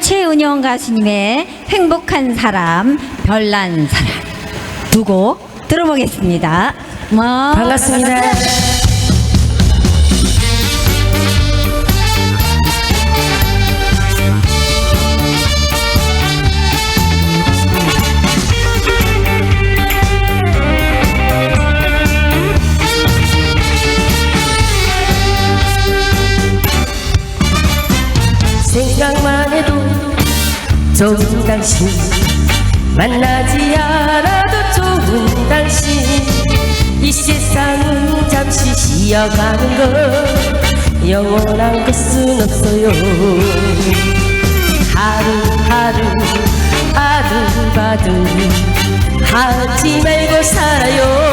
최은영 가수님의 행복한 사람, 별난 사람 두곡 들어보겠습니다. 뭐 반갑습니다. 생각만 해도 좋은 당신. 만나지 않아도 좋은 당신. 이 세상은 잠시 쉬어가는 것 영원한 것은 없어요. 하루하루 아둥바둥 하지 말고 살아요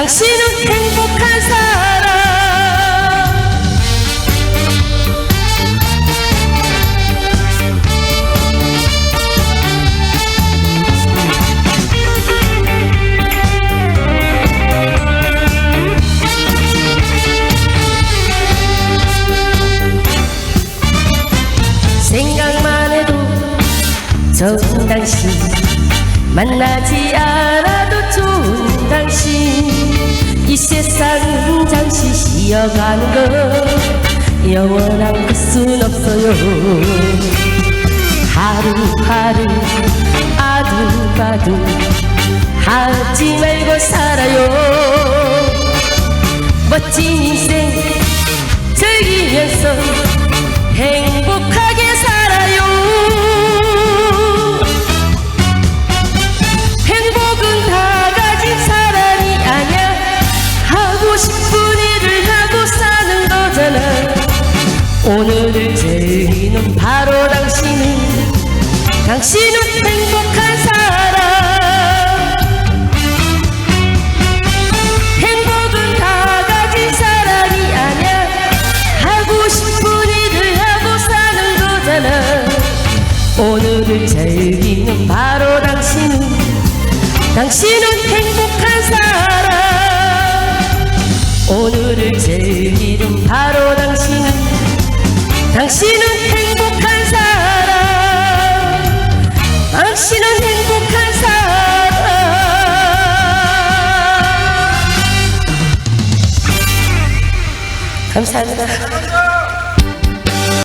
당신은 행복한 사람. 생각만 해도 좋은 당신 만나지 않아 잠시 쉬어가는 것. 영원한 것은 없어요. 하루하루 아둥바둥 하지 말고 살아요. 멋진 인생 오늘을 즐기는 바로 당신은 당신은 행복한 사람. 행복은 다 가진 사람이 아냐 하고 싶은 일을 하고 사는 거잖아. 오늘을 즐기는 바로 당신은 당신은 행복한 사람. 오늘을 즐기는 바로 당신은 당신은 행복한 사람 당신은 행복한 사람 감사합니다.